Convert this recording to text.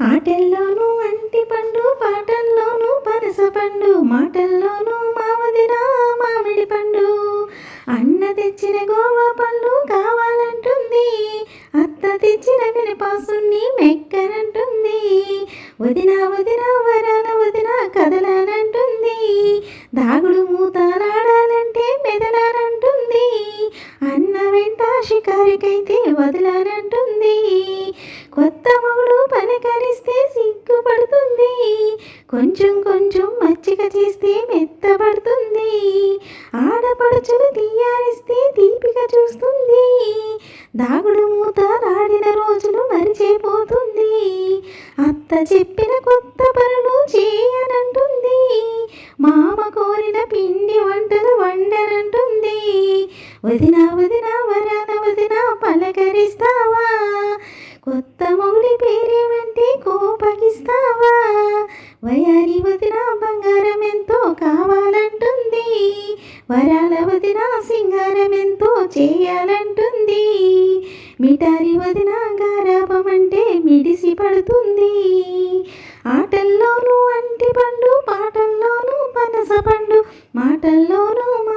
ఆటల్లోనూ అంటి పండు పాటల్లోనూ పనస పండు మాటల్లోనూ మామదిన మామిడి పండు. అన్న తెచ్చిన గోవా పళ్ళు కావాలంటుంది అత్త తెచ్చిన వినపాసుని మెక్కనంటుంది. వదిన వదిన వరాన వదిన కదలానంటుంది దాగుడు మూతలాడాలంటే మెదలానంటుంది అన్న వెంట షికారికైతే వదలానంటుంది కొత్త కొంచెం కొంచెం మచ్చిక చేస్తే మెత్తబడుతుంది. ఆడపడుచులు తీయారిస్తే తీపిక చూస్తుంది. దాగుడు మూత రాడిన రోజులు మరిచిపోతుంది. అత్త చెప్పిన కొత్త పనులు చేయనంటుంది. మామ కోరిన పిండి వంటలు వండనంటుంది. వదిన వదిన వరాన వదిన పలకరిస్తావా? కొత్త మొగుడి పేరేమంటే కోపగిస్తావా? వయారి వదిన బంగారం ఎంతో కావాలంటుంది. వరాల వదిన సింగారం ఎంతో చేయాలంటుంది. మిటారి వదిన గారాపం అంటే మిడిసి పడుతుంది. ఆటల్లోనూ అంటి పండు పాటల్లోనూ పనస పండు మాటల్లోనూ